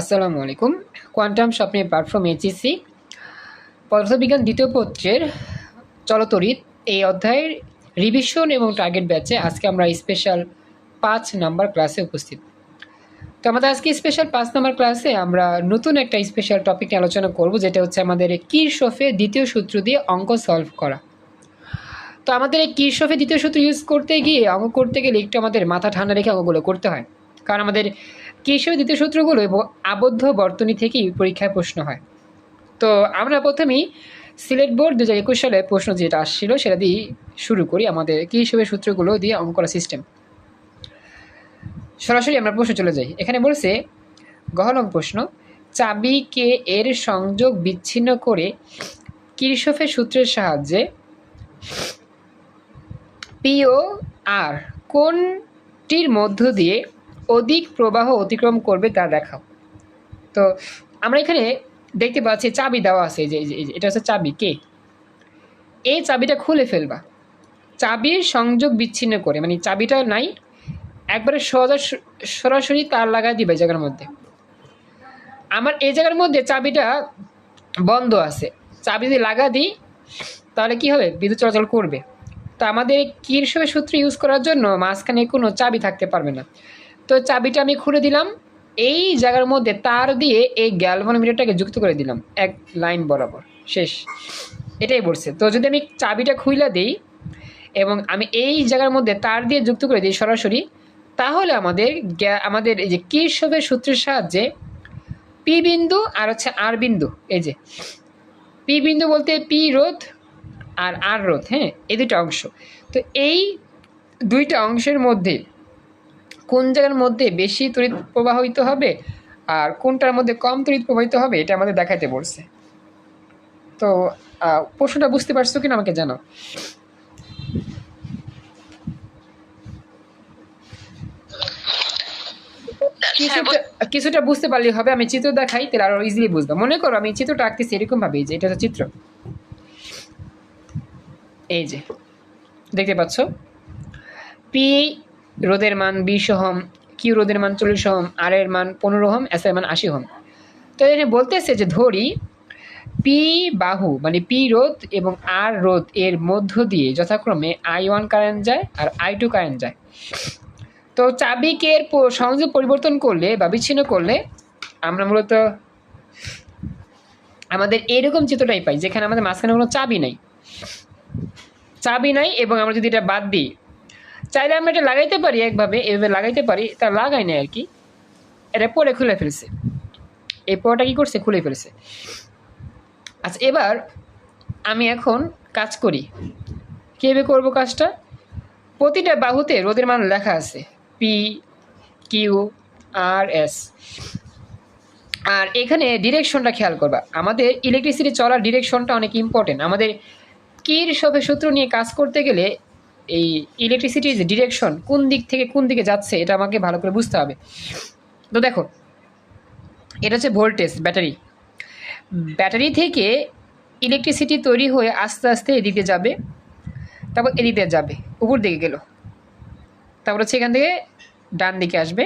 আসসালামু আলাইকুম। কোয়ান্টাম স্বপ্নে প্ল্যাটফর্ম এইচএসসি পদার্থবিজ্ঞান দ্বিতীয় পত্রের চলতরিত এই অধ্যায়ের রিভিশন এবং টার্গেট ব্যাচে আজকে আমরা স্পেশাল পাঁচ নাম্বার ক্লাসে উপস্থিত। তো আমাদের আজকে স্পেশাল পাঁচ নাম্বার ক্লাসে আমরা নতুন একটা স্পেশাল টপিক নিয়ে আলোচনা করব, যেটা হচ্ছে আমাদের কিরশফে দ্বিতীয় সূত্র দিয়ে অঙ্ক সলভ করা। তো আমাদের এই কিরশফে দ্বিতীয় সূত্র ইউজ করতে গিয়ে, অঙ্ক করতে গেলে একটু আমাদের মাথা ঠান্ডা রেখে অঙ্কগুলো করতে হয়। কারণ আমাদের কিরশফের দ্বিতীয় সূত্রগুলো আবদ্ধ বর্তনী থেকেই পরীক্ষায় প্রশ্ন হয়? তো আমরা প্রথমেই সিলেট বোর্ড দু হাজার একুশ সালে প্রশ্ন যেটা আসছিল সেটা দিয়ে শুরু করি আমাদের কিরশফের সূত্রগুলো দিয়ে অঙ্ক করা সিস্টেম সরাসরি আমরা প্রশ্ন চলে যাই। এখানে বলছে গহলম প্রশ্ন চাবিকে এর সংযোগ বিচ্ছিন্ন করে কিরশফের সূত্রের সাহায্যে পিও আর কোনটির মধ্য দিয়ে অধিক প্রবাহ অতিক্রম করবে তা দেখাও। তো আমরা এখানে দেখতে পাচ্ছি চাবি দেওয়া আছে যে এটা হচ্ছে চাবি, কে? এই চাবিটা খুলে ফেলবা। চাবির সংযোগ বিচ্ছিন্ন করে মানে চাবিটা নাই, একবারে সোজা স- সরাসরি তার লাগাই দিবে জায়গার মধ্যে। আমার এই জায়গার মধ্যে চাবিটা বন্ধ আছে। চাবি যদি লাগা দিই, তাহলে কি হবে? বিদ্যুৎ চলাচল করবে। তো আমাদের কিরসবের সূত্র ইউজ করার জন্য মাঝখানে কোনো চাবি থাকতে পারবে না। তো চাবিটা আমি খুলে দিলাম। এই জায়গার মধ্যে তার দিয়ে এই গ্যালভানোমিটারটাকে যুক্ত করে দিলাম। এক লাইন বরাবর। শেষ। এটাই বলছে। তো যদি আমি চাবিটা খুইলা দিই এবং আমি এই জায়গার মধ্যে তার দিয়ে যুক্ত করে দিই সরাসরি, তাহলে আমাদের আমাদের এই যে কিরসবের সূত্রের সাহায্যে পি বিন্দু আর হচ্ছে আর বিন্দু, এই যে পি বিন্দু বলতে পি রোধ আর আর রোধ হ্যাঁ এই দুটো অংশ। তো এই দুইটা অংশের মধ্যে কোন জায়গার মধ্যে বেশি তড়িৎ প্রবাহিত হবে আর কোনটার মধ্যে কম তড়িৎ প্রবাহিত হবে এটা আমাদের দেখাইতে বলছে। তো প্রশ্নটা বুঝতে পারছ কিনা আমাকে জানাও। কিছুটা কিছুটা বুঝতে পারলে হবে আমি চিত্র দেখাই তাহলে আরও ইজিলি বুঝবে মনে করো আমি চিত্রটা আঁকতেছি এরকম ভাবে যে এটা হচ্ছে চিত্র। এই যে দেখতে পাচ্ছ? পি রোদের মান বিশ ওহম কিউ রোদের মান চল্লিশ ওহম আর এর মান পনেরো ওহম এস এর মান আশি ওহম। তো এখানে বলতেছে যে ধরি পি বাহু মানে পি রোধ এবং আর রোধ এর মধ্য দিয়ে যথাক্রমে আই ওয়ান কারেন্ট যায় আর আই টু কারেন্ট যায়। তো চাবিকের প- সংযোগ পরিবর্তন করলে বা বিচ্ছিন্ন করলে আমরা মূলত আমাদের এরকম চিত্রটাই পাই, যেখানে আমাদের মাঝখানে কোনো চাবি নাই। চাবি নাই এবং আমরা যদি এটা বাদ দিই চাইলে আমরা এটা লাগাইতে পারি একভাবে, এভাবে লাগাইতে পারি তা লাগাই না আর কি। এটা পরে খুলে ফেলছে। এই পরটা কী করছে? খুলে ফেলছে। আচ্ছা এবার আমি এখন কাজ করি। কীভাবে করব কাজটা? প্রতিটা বাহুতে রোদের মান লেখা আছে। P Q R S R এখানে ডিরেকশনটা খেয়াল করবা। আমাদের ইলেকট্রিসিটি চলার ডিরেকশনটা অনেক ইম্পর্টেন্ট আমাদের কির সবে সূত্র নিয়ে কাজ করতে গেলে এই ইলেকট্রিসিটির যে ডিরেকশন কোন দিক থেকে কোন দিকে যাচ্ছে, এটা আমাকে ভালো করে বুঝতে হবে। তো দেখো, এটা হচ্ছে ভোল্টেজ ব্যাটারি ব্যাটারি থেকে ইলেকট্রিসিটি তৈরি হয়ে আস্তে আস্তে এদিকে যাবে, তারপর এদিকে যাবে, উপর দিকে গেল। তারপর হচ্ছে এখান থেকে ডান দিকে আসবে।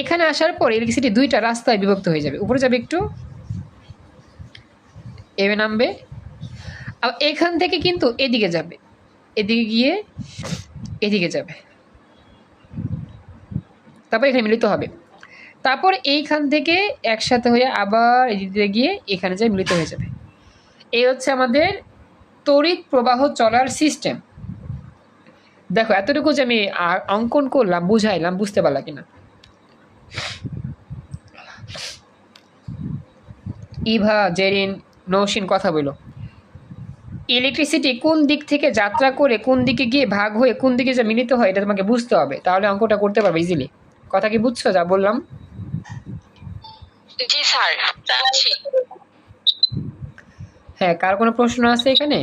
এখানে আসার পর ইলেকট্রিসিটি দুইটা রাস্তায় বিভক্ত হয়ে যাবে। উপরে যাবে একটু এভাবে নামবে। আর এখান থেকে কিন্তু এদিকে যাবে। এদিকে গিয়ে এদিকে যাবে। তারপর এখানে মিলিত হবে। তারপর এইখান থেকে একসাথে হয়ে আবার এদিকে গিয়ে এখানে যায় মিলিত হয়ে যাবে। এই হচ্ছে আমাদের তড়িৎ প্রবাহ চলার সিস্টেম দেখো, এতটুকু যে আমি অঙ্কন করলাম, বুঝাইলাম, বুঝতে পারলাম কিনা? ইভা, জেরিন, নৌসিন কথা বলো। ইলেকট্রিসিটি কোন দিক থেকে যাত্রা করে কোন দিকে গিয়ে ভাগ হয়ে কোন দিকে যে মিলিত হয় এটা তোমাকে বুঝতে হবে। তাহলে অঙ্কটা করতে পারবে ইজিলি কথা কি বুঝছ? যা বললাম। জি স্যার হ্যাঁ কার কোনো প্রশ্ন আছে এখানে?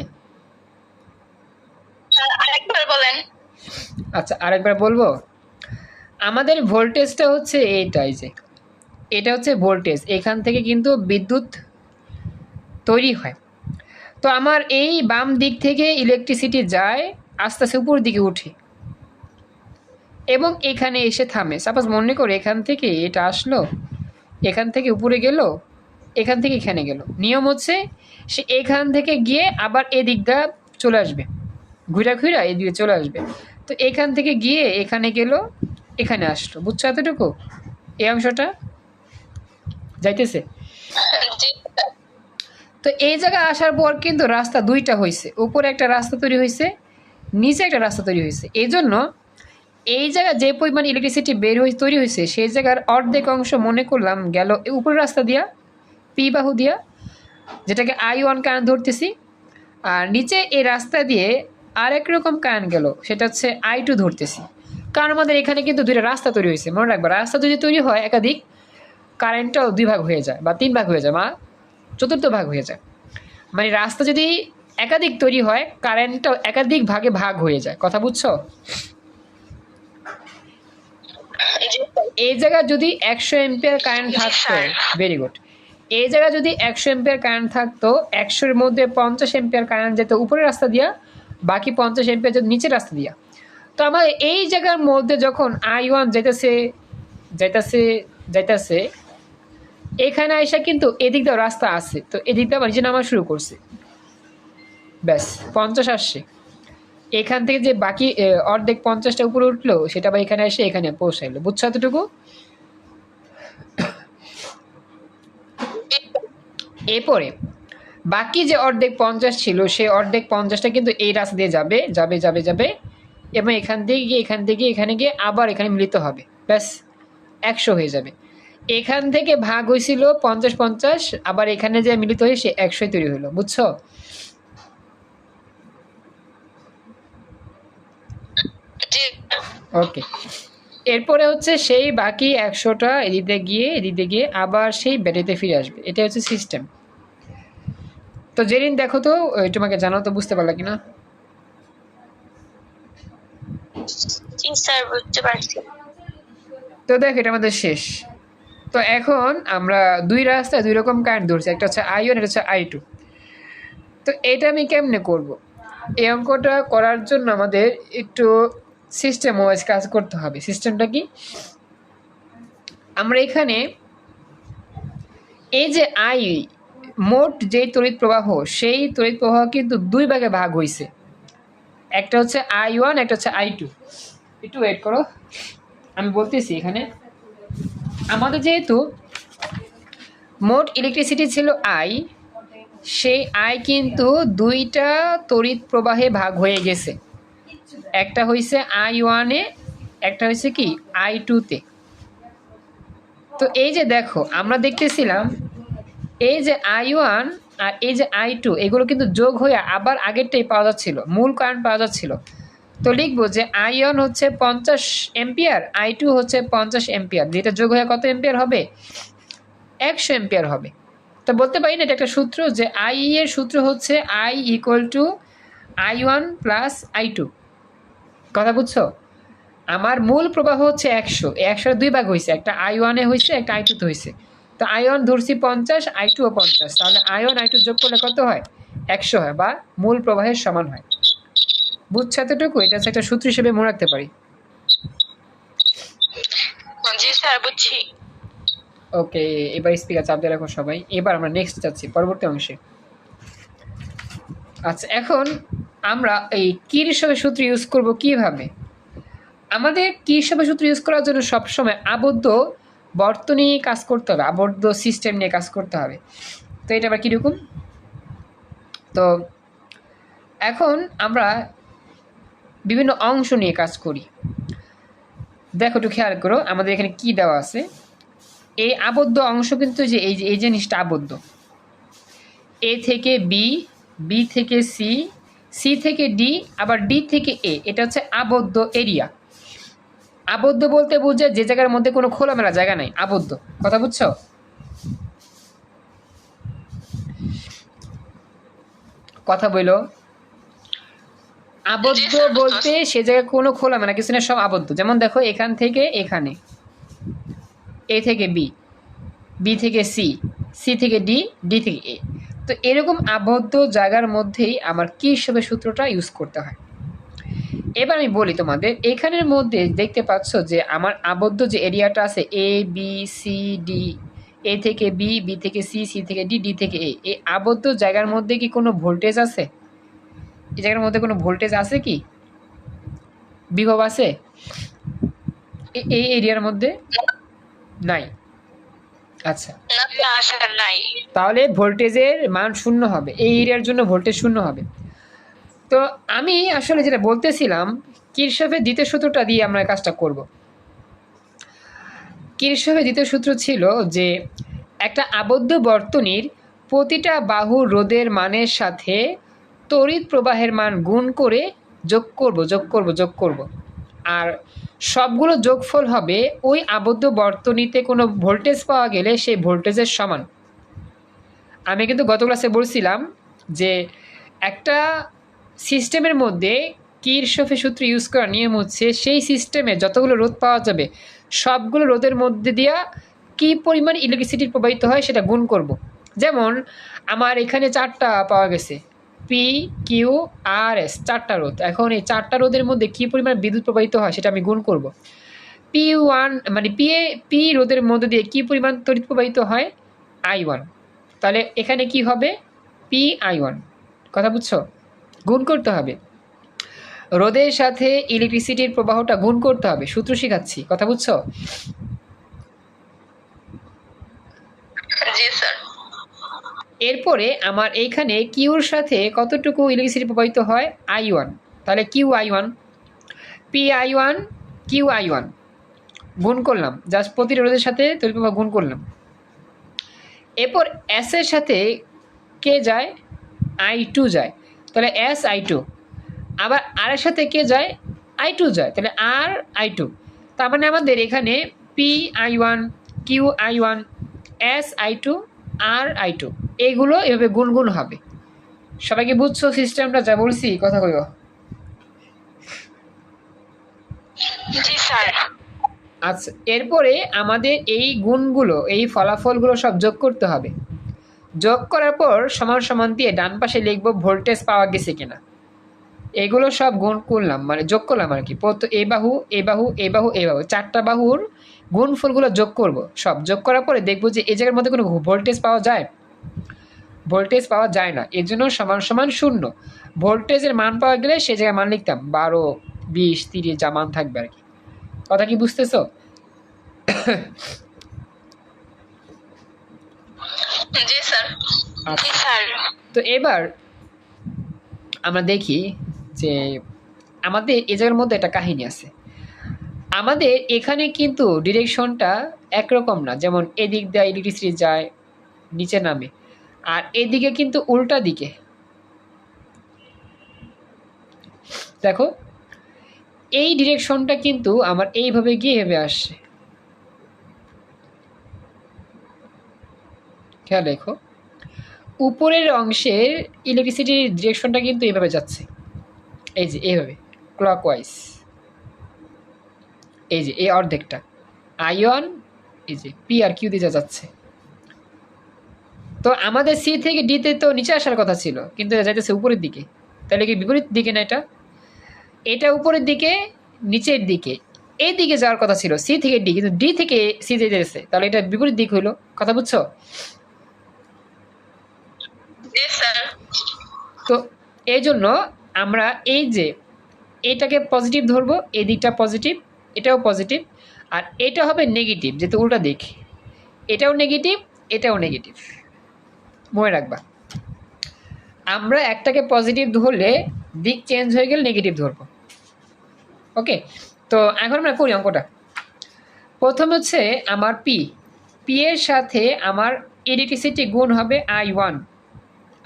আরেকবার বলেন। আচ্ছা আরেকবার বলব? আমাদের ভোল্টেজটা হচ্ছে এইটাই যে। এটা হচ্ছে ভোল্টেজ। এখান থেকে কিন্তু বিদ্যুৎ তৈরি হয়। তো আমার এই বাম দিক থেকে ইলেকট্রিসিটি যায়, আস্তে আস্তে উপর দিকে উঠে। এবং এখানে এসে থামে। সাপোজ মনে করে এখান থেকে এটা আসলো, এখান থেকে উপরে গেল, এখান থেকে এখানে গেল। নিয়ম হচ্ছে সে এখান থেকে গিয়ে আবার এদিকটা চলে আসবে। ঘুরা ঘুরা এদিকে চলে আসবে। তো এখান থেকে গিয়ে এখানে গেল, এখানে আসলো। বুঝছ এতটুকু? এই অংশটা? যাইতেছে? তো এই জায়গায় আসার পর কিন্তু রাস্তা দুইটা হয়েছে উপরে একটা রাস্তা তৈরি হয়েছে নিচে একটা রাস্তা তৈরি হয়েছে এই জন্য এই জায়গায় যে পরিমাণ ইলেকট্রিসিটি বের হয়ে তৈরি হয়েছে সেই জায়গার অর্ধেক অংশ মনে করলাম গেল উপরের রাস্তা দিয়া, পি বাহু দিয়া, যেটাকে আই ওয়ান কারেন্ট ধরতেছি। আর নিচে এই রাস্তা দিয়ে আরেক রকম কারেন্ট গেল, সেটা হচ্ছে আই টু ধরতেছি। কারণ আমাদের এখানে কিন্তু দুইটা রাস্তা তৈরি হয়েছে মনে রাখবে। রাস্তা যদি তৈরি হয়, একাধিক কারেন্টটাও দুই ভাগ হয়ে যায় বা তিন ভাগ হয়ে যায়। বা চতুর্থ ভাগ হয়ে যায়। মানে রাস্তা যদি একাধিক তৈরি হয় কারেন্টটাও একাধিক ভাগে ভাগ হয়ে যায়। কথা বুঝছ? এই জায়গায় যদি একশো এম্পিয়ার কারেন্ট থাকতো। ভেরি গুড এই জায়গায় যদি একশো এম্পিয়ার কারেন্ট থাকতো একশোর মধ্যে পঞ্চাশ এম্পিয়ার কারেন্ট যেত উপরের রাস্তা দিয়া বাকি পঞ্চাশ এম্পিয়ার যেত নিচের রাস্তা দিয়া। তো আমার এই জায়গার মধ্যে যখন আই ওয়ান যেতেছে যাইতাছে যাইতাছে এখানে আইসা কিন্তু এদিক দিয়ে রাস্তা আছে, তো এদিক দিয়ে আবার নিচে নামা শুরু করছে। ব্যাস, পঞ্চাশ আসছে। এখান থেকে যে বাকি অর্ধেক পঞ্চাশটা উপরে উঠল, সেটা আবার এখানে এসে এখানে পৌঁছাইলো। বুঝছ এতটুকু? এরপরে, বাকি যে অর্ধেক পঞ্চাশ ছিল সেই অর্ধেক পঞ্চাশটা কিন্তু এই রাস্তা দিয়ে যাবে যাবে যাবে যাবে, এবং এখান থেকে গিয়ে, এখান থেকে এখানে গিয়ে আবার এখানে মিলিত হবে। ব্যাস, একশো হয়ে যাবে। এখান থেকে ভাগ হয়েছিল পঞ্চাশ পঞ্চাশ আবার এখানে যে মিলিত হয়ে সে একশোই তৈরি হলো বুঝছ? ওকে। এরপরে হচ্ছে সেই বাকি একশোটা এদিকে গিয়ে এদিকে গিয়ে আবার সেই ব্যাটারিতে ফিরে আসবে। এটা হচ্ছে সিস্টেম তো জেরিন দেখো তো তোমাকে জানাও তো বুঝতে পারলা কিনা? তো দেখ এটা আমাদের শেষ। তো এখন আমরা দুই রাস্তায় দুই রকম কারেন্ট ধরছি। একটা হচ্ছে আই ওয়ান একটা হচ্ছে আই টু তো এটা আমি কেমনে করব? এই অঙ্কটা করার জন্য আমাদের একটু সিস্টেম ওয়াইজ কাজ করতে হবে। সিস্টেমটা কি? আমরা এখানে এই যে আই মোট যেই তড়িৎ প্রবাহ, সেই তড়িৎ প্রবাহ কিন্তু দুই ভাগে ভাগ হয়েছে একটা হচ্ছে আই ওয়ান একটা হচ্ছে আই টু একটু ওয়েট করো। আমি বলতেছি এখানে। আমাদের যেহেতু মোট ইলেকট্রিসিটি ছিল আই সেই আই কিন্তু দুইটা তড়িৎ প্রবাহে ভাগ হয়ে গেছে। একটা হয়েছে আই ওয়ানে একটা হয়েছে কি? আই টুতে তো। এই যে দেখো, আমরা দেখতেছিলাম, এই যে আই ওয়ান আর এই যে আই টু এগুলো কিন্তু যোগ হয়ে আবার আগেরটাই পাওয়া যাচ্ছিল, মূল কারেন্ট পাওয়া যাচ্ছিল। তো লিখব যে আই ওয়ান হচ্ছে পঞ্চাশ এম্পিয়ার আই টু হচ্ছে পঞ্চাশ এম্পিয়ার যেটা যোগ হয়ে কত এম্পিয়ার হবে? একশো এম্পিয়ার হবে। তো বলতে পারি না, এটা একটা সূত্র যে আই এর সূত্র হচ্ছে I equal to I one plus I two. কথা বুঝছ? আমার মূল প্রবাহ হচ্ছে একশো। একশোর দুই ভাগ হয়েছে একটা আই ওয়ানে হয়েছে একটা আই টুতে হয়েছে তো আই ওয়ান ধরছি পঞ্চাশ, আই টুও পঞ্চাশ। তাহলে আই ওয়ান, আই টু যোগ করলে কত হয়? একশো হয় বা মূল প্রবাহের সমান হয়। বুঝছ এতটুকু? এটা একটা সূত্র হিসেবে মনে রাখতে পারি। জি স্যার বুঝছি। ওকে এবার স্পিকার চাপ দিয়ে রাখো সবাই। এবার আমরা নেক্সট যাচ্ছি পরবর্তী অংশে। আচ্ছা এখন আমরা এই কিরসবের সূত্র ইউজ করব কীভাবে? আমাদের কিরসবের সূত্র ইউজ করার জন্য সবসময় আবদ্ধ বর্তনী নিয়ে কাজ করতে হবে আবদ্ধ সিস্টেম নিয়ে কাজ করতে হবে। তো এটা আবার কীরকম? তো এখন আমরা বিভিন্ন অংশ নিয়ে কাজ করি। দেখো একটু খেয়াল করো, আমাদের এখানে কি দেওয়া আছে? এই আবদ্ধ অংশ কিন্তু যে এই এই জিনিসটা আবদ্ধ। এ থেকে বি বি থেকে সি সি থেকে ডি, আবার ডি থেকে এ। এটা হচ্ছে আবদ্ধ এরিয়া। আবদ্ধ বলতে বুঝে যে জায়গার মধ্যে কোনো খোলামেলা জায়গা নাই, আবদ্ধ। কথা বুঝছ? কথা বইলো। আবদ্ধ বলতে সে জায়গায় কোনো খোলামেলা কিছু না সব আবদ্ধ। যেমন দেখো এখান থেকে এখানে। এ থেকে বি বি থেকে সি সি থেকে ডি ডি থেকে এ। তো এরকম আবদ্ধ জায়গার মধ্যেই আমার কি হিসেবে সূত্রটা ইউজ করতে হয়? এবার আমি বলি তোমাদের এখানের মধ্যে দেখতে পাচ্ছ যে আমার আবদ্ধ যে এরিয়াটা আছে A B C D A থেকে বি বি থেকে সি সি থেকে ডি ডি থেকে এ। এই আবদ্ধ জায়গার মধ্যে কি কোনো ভোল্টেজ আছে? এই জায়গার মধ্যে কোনো ভোল্টেজ আছে কি? বিভব আছে? এই এরিয়ার মধ্যে? নাই। আচ্ছা। না না নাই। তাহলে ভোল্টেজের মান শূন্য হবে। এই এরিয়ার জন্য ভোল্টেজ শূন্য হবে। তো আমি আসলে যেটা বলতেছিলাম কিরশফের দ্বিতীয় সূত্রটা দিয়ে আমরা কাজটা করব। কিরশফের দ্বিতীয় সূত্র ছিল যে একটা আবদ্ধ বর্তনীর প্রতিটা বাহু রোদের মানের সাথে তড়িৎ প্রবাহের মান গুণ করে যোগ করব যোগ করব যোগ করব। আর সবগুলো যোগফল হবে ওই আবদ্ধ বর্তনীতে কোনো ভোল্টেজ পাওয়া গেলে সেই ভোল্টেজের সমান। আমি কিন্তু গত ক্লাসে বলছিলাম যে একটা সিস্টেমের মধ্যে কিরশফে সূত্র ইউজ করার নিয়ম হচ্ছে সেই সিস্টেমে যতগুলো রোদ পাওয়া যাবে, সবগুলো রোদের মধ্যে দিয়া কী পরিমাণ ইলেকট্রিসিটি প্রবাহিত হয় সেটা গুণ করব। যেমন আমার এখানে চারটা পাওয়া গেছে। পি কিউ আর এস চারটা রোধ। এখন এই চারটা রোধের মধ্যে কী পরিমাণ বিদ্যুৎ প্রবাহিত হয় সেটা আমি গুণ করব। পি ওয়ান মানে পি এ পি রোধের মধ্যে দিয়ে কী পরিমাণ তড়িৎ প্রবাহিত হয়? আই ওয়ান তাহলে এখানে কি হবে? পি আই ওয়ান কথা বুঝছ? গুণ করতে হবে। রোদের সাথে ইলেকট্রিসিটির প্রবাহটা গুণ করতে হবে। সূত্র শেখাচ্ছি। কথা বুঝছ জি স্যার এরপরে আমার এইখানে কিউর সাথে কতটুকু ইলেকট্রিসিটি প্রবাহিত হয়? I one. তাহলে Q I one, P I one, Q I one. গুণ করলাম। জাস্ট প্রতিরোধের সাথে তড়িৎ প্রবাহ গুণ করলাম। এরপর এস এর সাথে কে যায়? আই টু যায়। তাহলে এস আই টু। আবার আর এর সাথে কে যায়? আই টু যায়। তাহলে আর আই টু। তার মানে আমাদের এখানে P I one, Q I one S I two R I two. এইগুলো এভাবে গুনগুন হবে। সবাইকে বুঝছ সিস্টেমটা? যা বলছি কথা জি স্যার। আচ্ছা এরপরে আমাদের এই গুণগুলো এই ফলাফলগুলো সব যোগ করতে হবে। যোগ করার পর সমান সমান দিয়ে ডান পাশে লিখব ভোল্টেজ পাওয়া গেছে কিনা। এগুলো সব গুণ করলাম মানে যোগ করলাম আর কি। প্রত এ বাহু এ বাহু এ বাহু এ বাহু চারটা বাহুর গুণফলগুলো যোগ করব। সব যোগ করার পরে দেখব যে এই জায়গার মধ্যে কোনো ভোল্টেজ পাওয়া যায়? ভোল্টেজ পাওয়া যায় না। এর জন্য সমান সমান শূন্য। ভোল্টেজের মান পাওয়া গেলে সে জায়গায় মান লিখতাম বারো বিশ তিরিশ যা মান থাকবে আর কি। কথা কি বুঝতেছো? আচ্ছা। তো এবার আমরা দেখি যে আমাদের এ জায়গার মধ্যে একটা কাহিনী আছে। আমাদের এখানে কিন্তু ডিরেকশনটা একরকম না। যেমন এদিক দিয়ে ইলেকট্রিসিটি যায় নিচে নামে। আর এদিকে কিন্তু উল্টা দিকে। দেখো, এই ডিরেকশনটা কিন্তু আমার এইভাবে গিয়ে এভাবে আসছে। খেয়াল রেখো, উপরের অংশের ইলেকট্রিসিটির ডিরেকশনটা কিন্তু এইভাবে যাচ্ছে। এই যে, এইভাবে ক্লকওয়াইজ এই যে, এই অর্ধেকটা। আয়ন এই যে পি আর কিউ দিয়ে যাচ্ছে। তো আমাদের সি থেকে ডিতে তো নিচে আসার কথা ছিল কিন্তু যাইতেছে উপরের দিকে। তাহলে কি বিপরীত দিকে না এটা? এটা উপরের দিকে নিচের দিকে। এই দিকে যাওয়ার কথা ছিল সি থেকে ডি কিন্তু ডি থেকে সি যেতে যাচ্ছে তাহলে এটা বিপরীত দিক হইল। কথা বুঝছ? তো এই জন্য আমরা এই যে এটাকে পজিটিভ ধরবো এই দিকটা পজিটিভ এটাও পজিটিভ আর এটা হবে নেগেটিভ যেহেতু উল্টা দিক। এটাও নেগেটিভ এটাও নেগেটিভ মনে রাখবা। আমরা একটাকে পজিটিভ ধরলে দিক চেঞ্জ হয়ে গেলে নেগেটিভ ধরবো। ওকে তো এখন আমরা করি অঙ্কটা। প্রথম হচ্ছে আমার পি পি এর সাথে আমার ইলেকট্রিসিটি গুণ হবে আই ওয়ান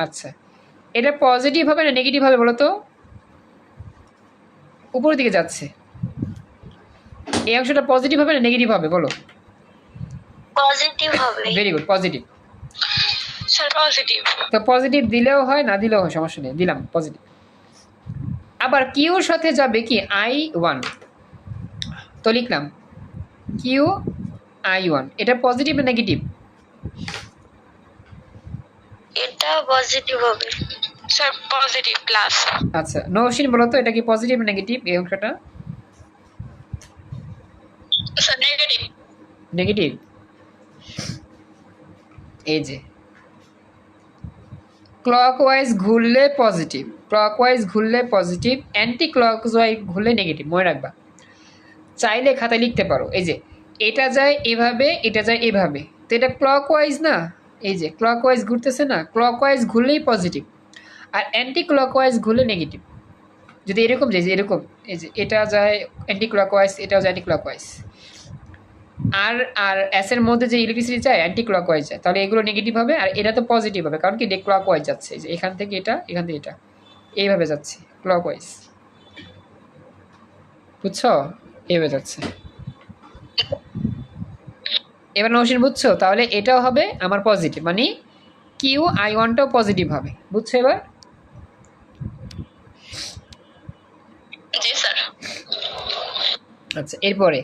আচ্ছা। এটা পজিটিভ হবে না নেগেটিভ হবে বলো তো উপরের দিকে যাচ্ছে। এই অংশটা পজিটিভ হবে না নেগেটিভ হবে বলো? পজিটিভ হবে। Very good positive sir positive তো পজিটিভ দিলেও হয় না দিলেও হয় সমস্যা নেই দিলাম পজিটিভ আবার কিউর সাথে যাবে কি? আই ওয়ান তো লিখলাম কিউ আই ওয়ান এটা পজিটিভ না নেগেটিভ এটা পজিটিভ হবে। স্যার পজিটিভ প্লাস আচ্ছা নৌসিন বলো তো এটা কি পজিটিভ নেগেটিভ এই অংশটা? স্যার নেগেটিভ নেগেটিভ এই যে ক্লকওয়াইজ ঘুরলে পজিটিভ ক্লকওয়াইজ ঘুরলে পজিটিভ অ্যান্টি ক্লকওয়াইজ ঘুরলে নেগেটিভ মনে রাখবা। চাইলে খাতায় লিখতে পারো, এই যে, এটা যায় এভাবে, এটা যায় এভাবে। তো এটা ক্লকওয়াইজ না? এই যে ক্লকওয়াইজ ঘুরতেছে না ক্লকওয়াইজ ঘুরলেই পজিটিভ আর অ্যান্টি ক্লকওয়াইজ ঘুরলে নেগেটিভ যদি এরকম, যে এরকম, এই যে, এটা যায় অ্যান্টি ক্লকওয়াইজ এটাও যায় অ্যান্টি ক্লকওয়াইজ আর আর এসের মধ্যে যে ইলেকট্রিসিটি যায় অ্যান্টি ক্লকওয়াইজ যায় তাহলে এগুলো নেগেটিভ হবে আর এটা তো পজিটিভ হবে কারণ কি ক্লকওয়াইজ যাচ্ছে যে এখান থেকে এটা এখান থেকে এটা। এইভাবে যাচ্ছে ক্লকওয়াইজ বুঝছ? এইভাবে যাচ্ছে। এবার নৌসিন বুঝছ? তাহলে এটাও হবে আমার পজিটিভ মানে কিউ আই ওয়ানটাও পজিটিভ হবে বুঝছ এবার? আচ্ছা এরপরে।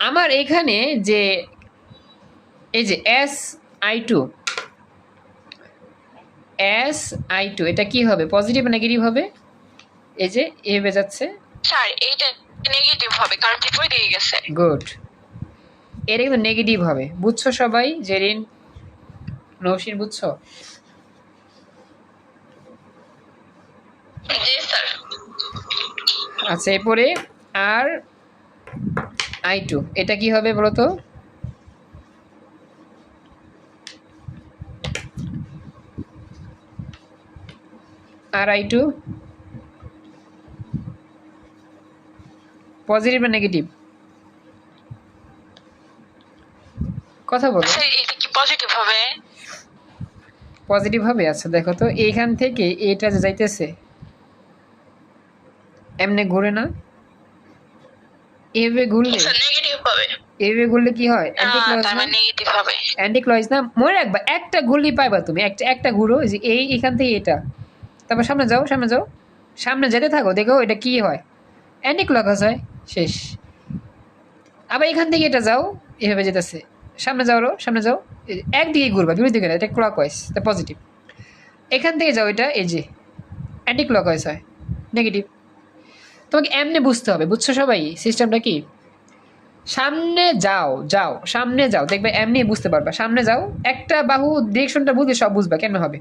আমার এখানে যে এই যে S I two S I two এটা কি হবে? পজিটিভ নেগেটিভ হবে? এই যে এভাবে যাচ্ছে স্যার এইটা নেগেটিভ হবে কারণ বিপরীত দিয়ে গেছে। গুড এটা কিন্তু নেগেটিভ হবে। বুঝছ সবাই? জেরিন নৌসিন বুঝছ? আচ্ছা এরপরে আর আই টু। এটা কি হবে বলো তো আর আই টু? পজিটিভ না নেগেটিভ কথা বলো। স্যার এটা কি পজিটিভ হবে? পজিটিভ হবে? আচ্ছা দেখো তো এইখান থেকে এটা যাইতেছে এমনি ঘুরে না এভাবে ঘুরলে স্যার নেগেটিভ হবে। এভাবে ঘুরলে কি হয়? তার মানে নেগেটিভ হবে। না? মনে রাখবা একটা ঘুরলেই পাইবা তুমি একটা একটা ঘুরো এই যে এই এখান থেকে এটা। তারপর সামনে যাও সামনে যাও। সামনে যেতে থাকো দেখো এটা কি হয়। অ্যান্টি ক্লকস হয় শেষ। আবার এখান থেকে এটা যাও এভাবে যেতেছে। সামনে যাও রো সামনে যাও। একদিকে ঘুরবা বিপরীত দিকে না এটা ক্লক ওয়াইজ এটা পজিটিভ এখান থেকে যাও এটা এই যে অ্যান্টি ক্লক ওয়াইজ হয় নেগেটিভ তোমাকে এমনি বুঝতে হবে বুঝছ সবাই? সিস্টেমটা কি? সামনে যাও যাও সামনে যাও দেখবে এমনি বুঝতে পারবা। সামনে যাও একটা বাহু ডিরেকশনটা বুঝলে সব বুঝবা কেন হবে?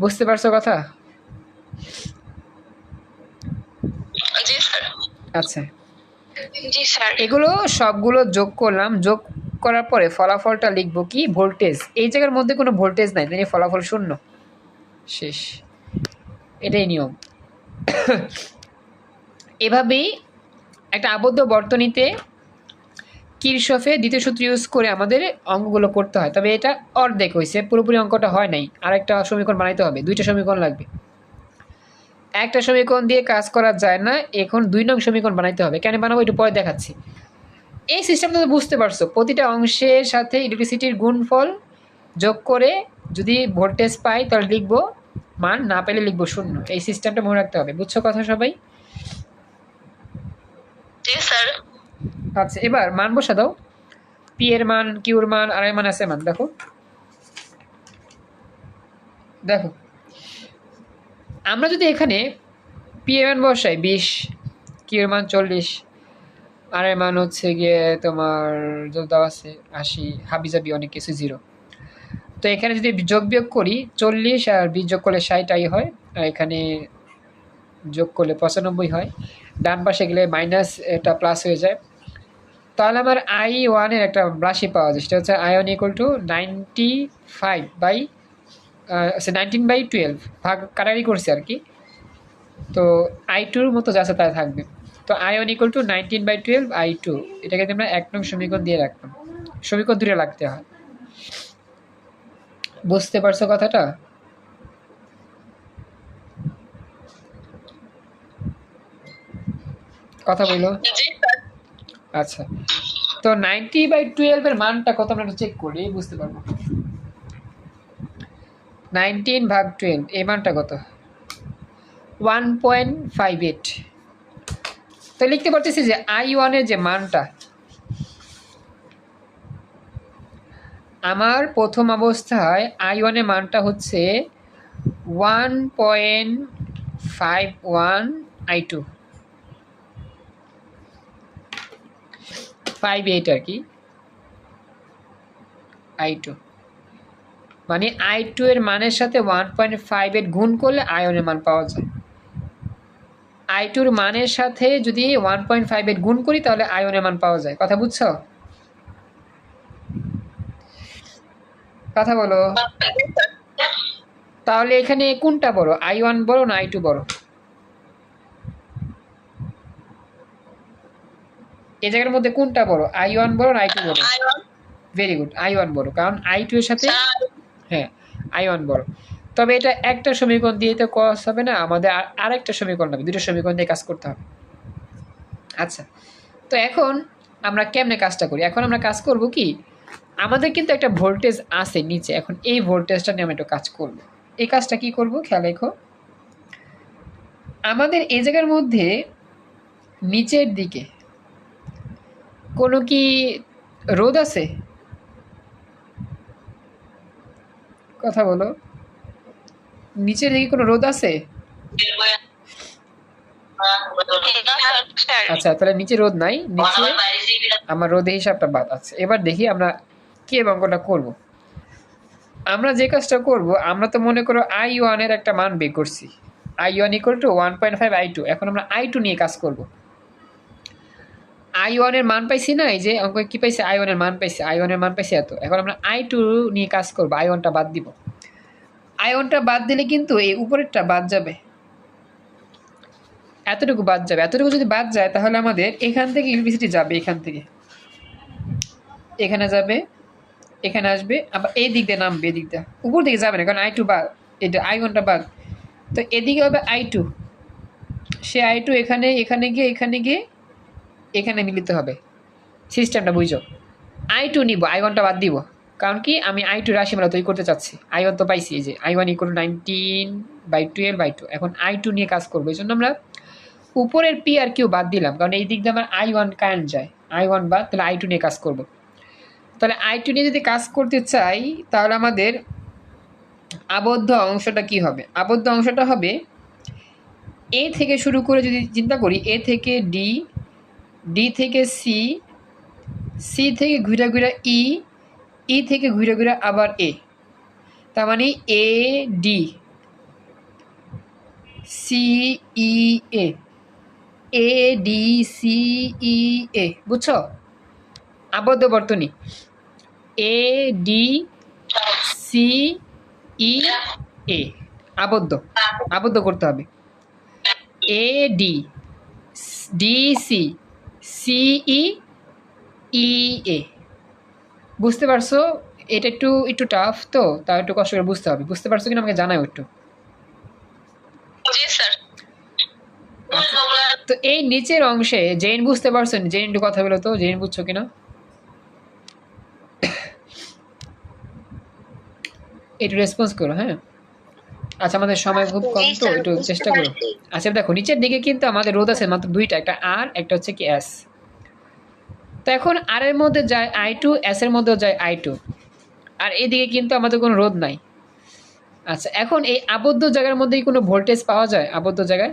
বুঝতে পারছ কথা? জি স্যার। আচ্ছা। জি স্যার। এগুলো সবগুলো যোগ করলাম যোগ করার পরে ফলাফলটা লিখব কি? ভোল্টেজ এই জায়গার মধ্যে কোনো ভোল্টেজ নাই তাই ফলাফল শূন্য। শেষ। এটাই নিয়ম। এভাবেই একটা আবদ্ধ বর্তনীতে কিরশফে দ্বিতীয় সূত্র ইউজ করে আমাদের অঙ্কগুলো করতে হয়। তবে এটা অর্ধেক হয়েছে, পুরোপুরি অঙ্কটা হয় নাই। আর একটা সমীকরণ বানাইতে হবে, দুইটা সমীকরণ লাগবে। একটা সমীকরণ দিয়ে কাজ করা যায় না, এখন দুই নং সমীকরণ বানাইতে হবে। কেন বানাবো একটু পরে দেখাচ্ছি। এই সিস্টেমটা তো বুঝতে পারছ, প্রতিটা অংশের সাথে ইলেকট্রিসিটির গুণফল যোগ করে যদি ভোল্টেজ পাই, তাহলে লিখব মান, না পেলে লিখব শূন্য। এই সিস্টেমটা মনে রাখতে হবে। বুঝছ কথা সবাই? আচ্ছা এবার মান বসা দাও। পি এর মান কিউর মান আর এর মান আছে মান, দেখো। দেখো। আমরা যদি এখানে পি এর মান বসাই, বিশ কিউর মান চল্লিশ আর এর মান হচ্ছে গিয়ে তোমার যত দেওয়া আছে আশি, হাবিজাবি অনেক কিছু জিরো তো এখানে যদি যোগ বিয়োগ করি, চল্লিশ আর বিশ যোগ করলে ষাটটাই হয়, আর এখানে যোগ করলে পঁচানব্বই হয়। ডান পাশে গেলে মাইনাস এটা প্লাস হয়ে যায়। তাহলে আমার আই ওয়ানের একটা রাশি পাওয়া যায়, সেটা হচ্ছে I one equal to ninety five by nineteen by twelve ভাগ কাটারি করছে আর কি। তো আই টুর মতো যা আছে তাই থাকবে। তো I one equal to nineteen by twelve I two এটাকে আমরা এক নং সমীকরণ দিয়ে রাখলাম সমীকরণ দূরে রাখতে হয়। বুঝতে পারছ কথাটা? কথা বলল আচ্ছা। তো নাইনটি বাই টুয়েলভের মানটা কত আমরা চেক করি বুঝতে পারব। নাইনটিন ভাগ টুয়েলভ এই মানটা কত? One point five eight. তো লিখতে পারতেছি যে আই ওয়ানের যে মানটা আমার প্রথম অবস্থায় আই ওয়ানের মানটা হচ্ছে one point five one I two. Five eight আর কি আই টু মানে আই টু এর মানের সাথে ওয়ান পয়েন্ট ফাইভ এর গুণ করলে আয়নের মান পাওয়া যায়। আই টুর মানের সাথে যদি ওয়ান পয়েন্ট ফাইভ এর গুণ করি তাহলে আয়নের মান পাওয়া যায়। কথা বুঝছ? কথা বলো। তাহলে এখানে কোনটা বড় আই ওয়ান বড় না আই টু বড় এই জায়গার মধ্যে কোনটা বড়? আই ওয়ান বড় না আই টু বড়? ভেরি গুড আই ওয়ান বড়। কারণ আই টু এর সাথে হ্যাঁ আই ওয়ান বড়। তবে এটা একটা সমীকরণ দিয়ে তো কস হবে না আমাদের আর আরেকটা সমীকরণ হবে দুটো সমীকরণ দিয়ে কাজ করতে হবে। আচ্ছা তো এখন আমরা কেমনে কাজটা করি? এখন আমরা কাজ করব কি? আমাদের কিন্তু একটা ভোল্টেজ আছে নিচে। এখন এই ভোল্টেজটা নিয়ে আমরা একটু কাজ করব। এই কাজটা কি করব? খেয়াল রেখো। আমাদের এই জায়গার মধ্যে নিচের দিকে কোনো কি রোদ আছে? কথা বলো। নিচের দিকে কোনো রোদ আছে? আচ্ছা তাহলে নিচে রোদ নাই, নিচে আমার রোদে হিসাবটা বাদ আছে। এবার দেখি আমরা কি এবং অঙ্কটা করব। আমরা যে কাজটা করব, আমরা তো মনে করো আই ওয়ানের একটা মান বের করছি। I one equal to one point five I two এখন আমরা আই টু নিয়ে কাজ করব। আই ওয়ানের মান পাইছি না, এই যে অঙ্ক কি পাইছে? আই ওয়ানের মান পাইছে আই ওয়ানের মান পাইছে এত। এখন আমরা আই টু নিয়ে কাজ করব আই ওয়ানটা বাদ দিব। আই ওয়ানটা বাদ দিলে কিন্তু এই উপরেরটা বাদ যাবে। এতটুকু বাদ যাবে। এতটুকু যদি বাদ যায়, তাহলে আমাদের এখান থেকে ইলেকট্রিসিটি যাবে, এখান থেকে। এখানে যাবে, এখানে আসবে, আবার এই দিক দিয়ে নামবে, এই দিক দিয়ে। উপর দিকে যাবে না, কারণ আই টু বাদ এটা আই ওয়ানটা বাদ। তো এদিকে হবে আই টু। সে আই টু এখানে এখানে গিয়ে এখানে গিয়ে এখানে মিলিত হবে। সিস্টেমটা বুঝো। আই টু নিব আই ওয়ানটা বাদ দিব। কারণ কি? আমি আই টু রাশিমালা তৈরি করতে চাচ্ছি। আই ওয়ান তো পাইছি যে I one equal nineteen by twelve by two এখন আই টু নিয়ে কাজ করব। এই জন্য আমরা উপরের পি আর কিউ বাদ দিলাম। কারণ এই দিক দিয়ে আমার আই ওয়ান কারেন্ট যায়। আই ওয়ান বাদ, তাহলে আই টু নিয়ে কাজ করব। তাহলে আই টু নিয়ে যদি কাজ করতে চাই, তাহলে আমাদের আবদ্ধ অংশটা কি হবে? আবদ্ধ অংশটা হবে এ থেকে শুরু করে যদি চিন্তা করি এ থেকে ডি ডি থেকে সি সি থেকে ঘুরে ঘুরে ই ই থেকে ঘুরে ঘুরে আবার এ তার মানে A D C E A A D C E A বুঝছ? আবদ্ধ বর্তনী। এ ডি সি ই এ আবদ্ধ। আবদ্ধ করতে হবে। এ ডি ডি সি সিই ই এ বুঝতে পারছ? এটা একটু একটু টাফ তো তাও একটু কষ্ট করে বুঝতে হবে। বুঝতে পারছ কিনা আমাকে জানাও একটু। জি স্যার। তো এই নিচের অংশে জেন বুঝতে পারছ? জেন একটু কথা বলো তো জেন বুঝছ কিনা? একটু রেসপন্স করো হ্যাঁ? আচ্ছা আমাদের সময় খুব কম তো, একটু চেষ্টা করো। আচ্ছা দেখো, নিচের দিকে কিন্তু আমাদের রোদ আছে মাত্র দুইটা, একটা আর, একটা হচ্ছে কি এস তো এখন আর এর মধ্যে যায় আই টু এস এর মধ্যেও যায় আই টু আর এদিকে কিন্তু আমাদের কোনো রোদ নাই। আচ্ছা এখন এই আবদ্ধ জায়গার মধ্যে কোনো ভোল্টেজ পাওয়া যায়? আবদ্ধ জায়গায়?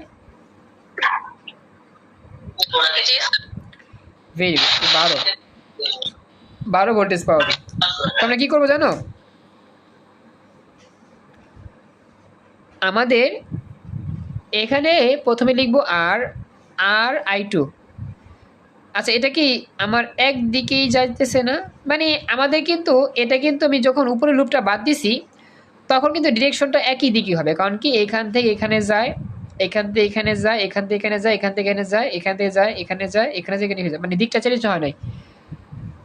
বারো। বারো ভোল্টেজ পাওয়া যায়। তো আমরা কী করব জানো? আমাদের এখানে প্রথমে লিখব আর আর আই টু আচ্ছা এটা কি আমার একদিকেই যাইতেছে না? মানে আমাদের কিন্তু, এটা কিন্তু আমি যখন উপরে লুপটা বাদ দিছি, তখন কিন্তু ডিরেকশনটা একই দিকই হবে। কারণ কি, এখান থেকে এখানে যায়, এখান থেকে এখানে যায়, এখান থেকে এখানে যায়, এখান থেকে এখানে যায়, এখান থেকে যায়, এখানে যায় এখানে যায় এখানে যায়। মানে দিকটা চেঞ্জ হয় নাই।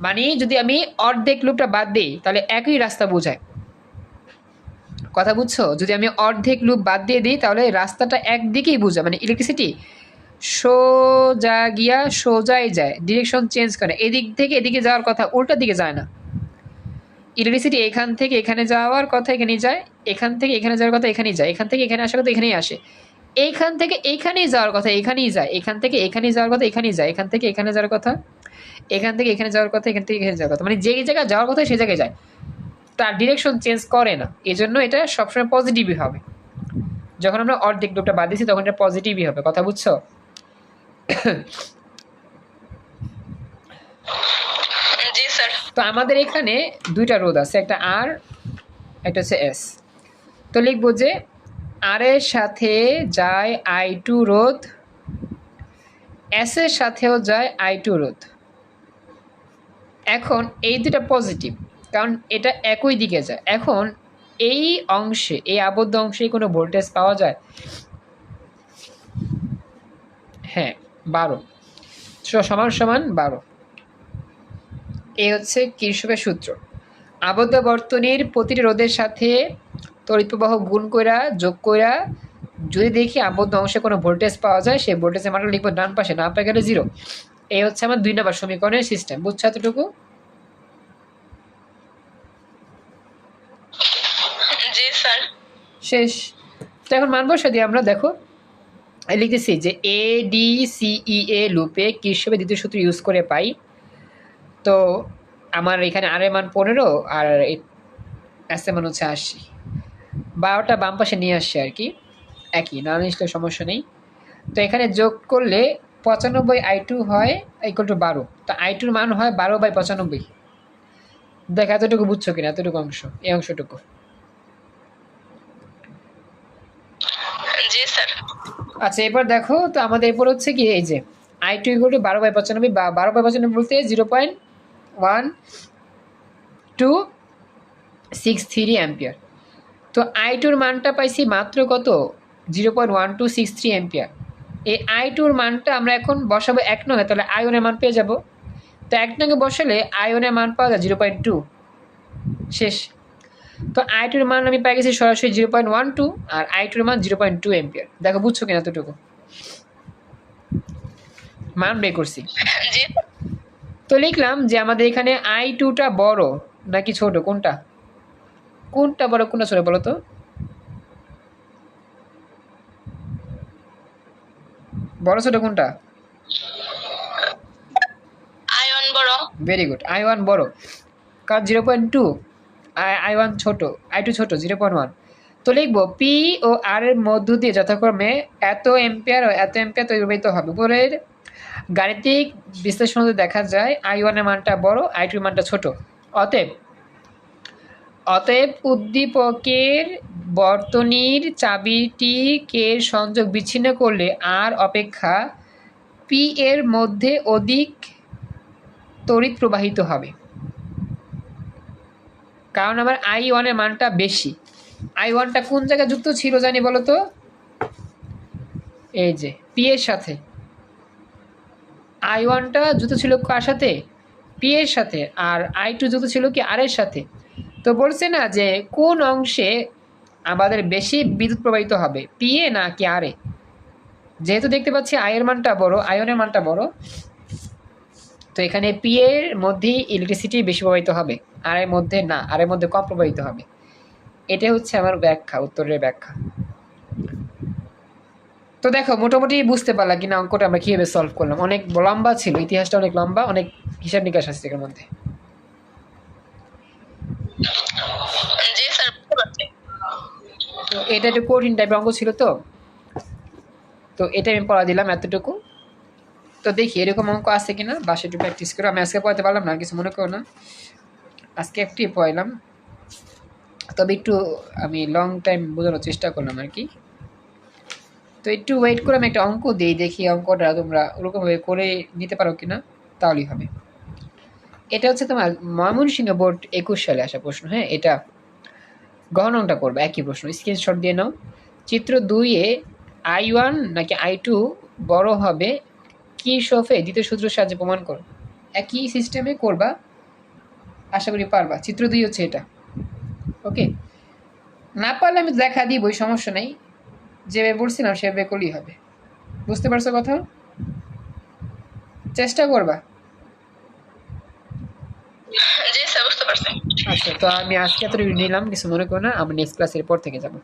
মানে যদি আমি অর্ধেক লুপটা বাদ দিই, তাহলে একই রাস্তা বোঝায়। কথা বুঝছ? যদি আমি অর্ধেক লুপ বাদ দিয়ে দিই, তাহলে রাস্তাটা একদিকেই বোঝায় মানে ইলেকট্রিসিটি সোজা গিয়া সোজাই যায় ডিরেকশন চেঞ্জ করে। এদিক থেকে এদিকে যাওয়ার কথা, উল্টা দিকে যায় না। ইলেকট্রিসিটি এখান থেকে এখানে যাওয়ার কথা এখানেই যায়, এখান থেকে এখানে যাওয়ার কথা এখানেই যায়, এখান থেকে এখানে আসার কথা এখানেই আসে। এইখান থেকে এইখানেই যাওয়ার কথা এখানেই যায়, এখান থেকে এখানেই যাওয়ার কথা এখানেই যায়, এখান থেকে এখানে যাওয়ার কথা, এখান থেকে এখানে যাওয়ার কথা, এখান থেকে এখানে যাওয়ার কথা। মানে যে জায়গায় যাওয়ার কথা সেই জায়গায় যায়। তার ডিরেকশন চেঞ্জ করে না। এই জন্য এটা সবসময় পজিটিভই হবে। যখন আমরা অর্ধেক লুপটা বাদ দিচ্ছি তখন এটা পজিটিভই হবে। কথা বুঝছ? জি স্যার। তো আমাদের এখানে দুইটা রোদ আছে একটা আর একটা হচ্ছে এস তো লিখব যে আর এর সাথে যায় আই টু রোদ এস এর সাথেও যায় আই টু রোদ এখন এই দুটা পজিটিভ কারণ এটা একই দিকে যায়। এখন এই অংশে, এই আবদ্ধ অংশে কোনো ভোল্টেজ পাওয়া যায়? হ্যাঁ বারো। সমান সমান বারো। এই হচ্ছে কৃষকের সূত্র। আবদ্ধ বর্তনীর প্রতিটি রোধের সাথে তড়িৎ প্রবাহ গুণ কইরা, যোগ কইরা যদি দেখি আবদ্ধ অংশে কোনো ভোল্টেজ পাওয়া যায়, সেই ভোল্টেজের মানটা লিখব ডান পাশে, না পায়ে গেলে জিরো এই হচ্ছে আমার দুই নম্বর সমীকরণের সিস্টেম বুঝছ এতটুকু জি স্যার শেষ। তো এখন মান বসে দিয়ে আমরা দেখো এই লিখতেছি যে এ ডি সিই এ লুপে কৃষকের দ্বিতীয় সূত্র ইউজ করে পাই। তো আমার এখানে আর এর মান পনেরো, আর এস এর মান হচ্ছে আশি। বারোটা বাম পাশে নিয়ে আসছে আর কি। একই, না নিশ্চয় সমস্যা নেই। তো এখানে যোগ করলে পঁচানব্বই আই টু হয় ইকুয়াল টু বারো। তো আই টুর মান হয় বারো বাই পঁচানব্বই। দেখ, এতটুকু বুঝছ কিনা? এতটুকু অংশ, এই অংশটুকু জি স্যার আচ্ছা এবার দেখো, তো আমাদের এরপর হচ্ছে কি, এই যে আই টু ইকুয়াল টু বারো বাই পঁচানব্বই, বা বারো বাই পঁচানব্বই বলতে zero point one two six three ampere তো আই টুর মানটা পাইছি মাত্র কত? Zero point one two six three ampere এই আই টুর মানটা আমরা এখন বসাবো এক নয় তাহলে আয়নের মান পেয়ে যাব। তো এক নঙ্গে বসালে আয়নের মান পাওয়া যায় জিরো পয়েন্ট টু শেষ। তো আই টুর মান আমি পাই গেছি সরাসরি zero point one two R I টুর মান জিরো পয়েন্ট টু এম্পিয়ার দেখো বুঝছ কিনা এতটুকু? মান বের করছি। তো লিখলাম যে আমাদের এখানে আই টুটা বড় নাকি ছোট? কোনটা? কোনটা বড় কোনটা ছোট বলো তো? বড় ছোট কোনটা? আয়ন বড়। ভেরি গুড আই ওয়ান বড়। কার zero point two I I one ছোটো আই টু ছোটো জিরো পয়েন্ট ওয়ান তো লিখব পি ও আর এর মধ্য দিয়ে যথাক্রমে এত এম্পিয়ার ও এত এম্পিয়ার তৈরি প্রবাহিত হবে। উপরের গাণিতিক বিশ্লেষণ দেখা যায় আই ওয়ানের মানটা বড় আই টুর মানটা ছোট। অতএব অতএব উদ্দীপকের বর্তনীর চাবিটিকে সংযোগ বিচ্ছিন্ন করলে আর অপেক্ষা পি এর মধ্যে অধিক তড়িৎ প্রবাহিত হবে। কারণ আমার আই ওয়ানের মানটা বেশি। আই ওয়ানটা কোন জায়গায় যুক্ত ছিল জানি বলো তো এই যে পি এর সাথে। আই ওয়ানটা যুক্ত ছিল কার সাথে? পি এর সাথে। আর আই টু যুক্ত ছিল কি আর এর সাথে? তো বলছে না যে কোন অংশে আমাদের বেশি বিদ্যুৎ প্রবাহিত হবে পি এ না কি আর এ যেহেতু দেখতে পাচ্ছি আয়ের মানটা বড় আয়নের মানটা বড়। তো এখানে পি এর মধ্যেই ইলেকট্রিসিটি বেশি প্রবাহিত হবে আর এর মধ্যে না আর এর মধ্যে কম প্রবাহিত হবে। এটা হচ্ছে আমার ব্যাখ্যা উত্তরের ব্যাখ্যা। তো দেখো মোটামুটি বুঝতে পারলাম কিনা অঙ্কটা আমরা কীভাবে সলভ করলাম। অনেক লম্বা ছিল ইতিহাসটা অনেক লম্বা অনেক হিসাব নিকাশ আছে এর মধ্যে। জি স্যার তো এটা একটু কঠিন টাইপের অঙ্ক ছিল তো। তো এটা আমি পড়া দিলাম এতটুকু। তো দেখি, এরকম অঙ্ক আছে কিনা? বাসে একটু প্র্যাকটিস করে। আমি আজকে পড়াতে পারলাম না কিছু মনে করো না। আজকে একটি পড়াইলাম তবে একটু আমি লং টাইম বোঝানোর চেষ্টা করলাম আর কি। তো একটু ওয়েট করে আমি একটা অঙ্ক দিই, দেখি অঙ্কটা তোমরা ওরকমভাবে করে নিতে পারো কিনা, তাহলেই হবে। এটা হচ্ছে তোমার ময়মনসিংহ বোর্ড একুশ সালে আসা প্রশ্ন হ্যাঁ? এটা গণনটা করবে একই প্রশ্ন। স্ক্রিনশট দিয়ে নাও। চিত্র দুইয়ে আই ওয়ান নাকি আই টু বড় হবে কি সফে দ্বিতীয় সূত্রের সাহায্যে প্রমাণ করো। একই সিস্টেমে করবা আশা করি পারবা। চিত্র দুই হচ্ছে এটা। ওকে? না পারলে আমি দেখা দিবই সমস্যা নেই। যেভাবে বলছিলাম সেভাবে করলেই হবে। বুঝতে পারছ কথা? চেষ্টা করবা। আচ্ছা তো আমি আজকে এত নিলাম কিছু মনে করো না আমি নেক্সট ক্লাসের পর থেকে যাব।